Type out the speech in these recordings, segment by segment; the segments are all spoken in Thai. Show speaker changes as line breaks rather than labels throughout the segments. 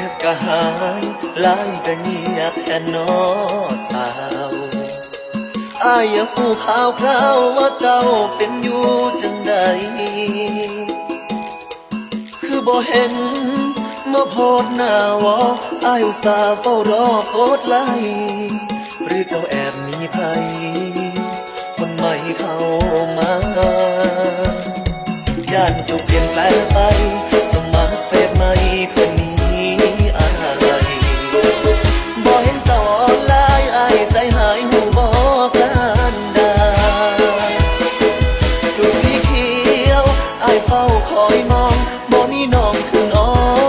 ลิกก็หายลายก็เงียบแค่น้อสาวอายหูข่าวคราวว่าเจ้าเป็นอยู่จังใด คือบ่เห็นเมื่อโพดหน้าวออายสาห์เฝ้ารอโพดไล่หรือเจ้าแอบมีภัยคนใหม่เข้ามาย่านจ้เปลี่ยนแปลงไป no.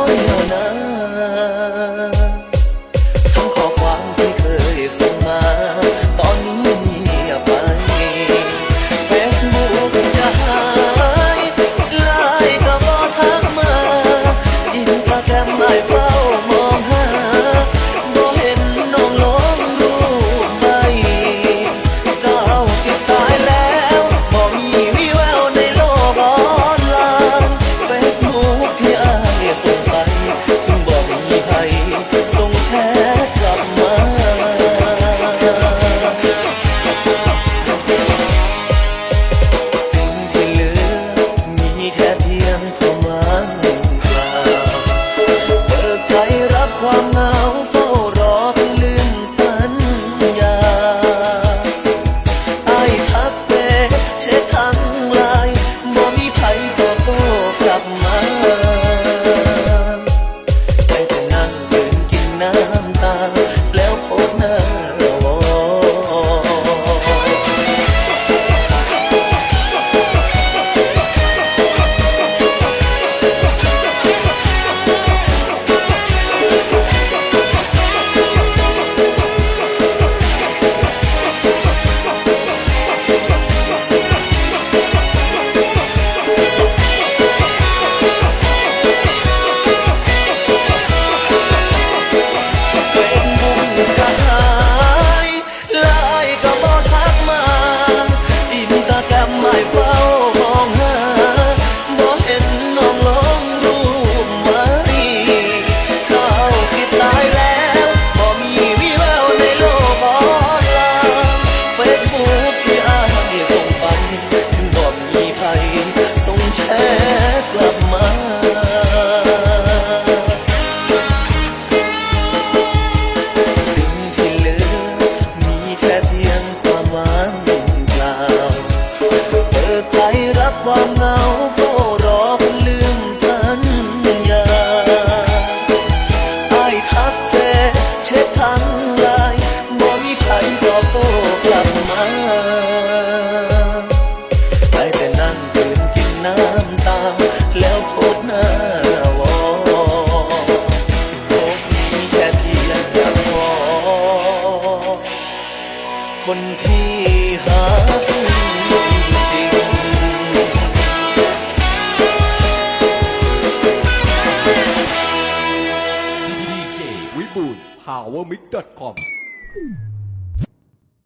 partner หาจริง
DJ วิบูล powermix.com